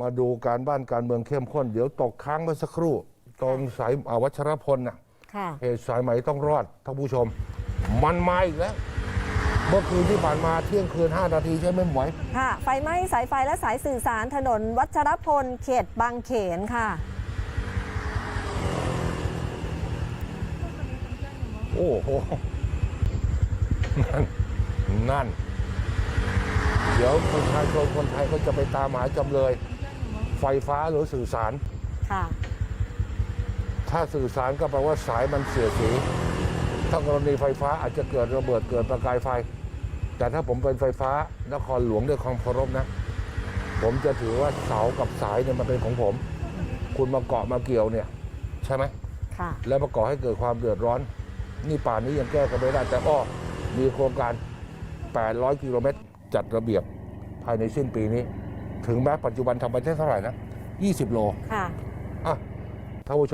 มาดูการบ้านการเมืองเข้มข้น เดี๋ยวตกค้างเมื่อสักครู่ ตรงสายอ่าวัชรพลน่ะค่ะเหตุสายไหมต้องรอดท่านผู้ชม มันมาอีกแล้ว เมื่อคืนที่ผ่านมาเที่ยงคืน 5 นาทีใช่ไหมหมวย ค่ะ ไฟไหม้สายไฟและสายสื่อสารถนนวัชรพล เขตบางเขนค่ะ โอ้โห นั่น นั่น เดี๋ยวประชาชนคนไทยก็จะไปตามหาจำเลย ไฟฟ้าหรือสื่อสาร ค่ะ ถ้าสื่อสารก็แปลว่าสายมันเสียสี ถ้ากรณีไฟฟ้าอาจจะเกิดระเบิดเกิดประกายไฟ แต่ถ้าผมเป็นไฟฟ้านครหลวงด้วยความเคารพนะ ผมจะถือว่าเสากับสายเนี่ยมันเป็นของผม คุณมาเกาะมาเกี่ยวเนี่ย ใช่ไหม ค่ะ แล้วมาก่อให้เกิดความเดือดร้อน นี่ป่านนี้ยังแก้กันไม่ได้ แต่อ้อมีโครงการ 800 กิโลเมตรจัดระเบียบภายในสิ้นปีนี้ ถึงแม้ปัจจุบันทำไปได้เท่าไหร่นะ 20 โล ค่ะ อะท่านผู้ชม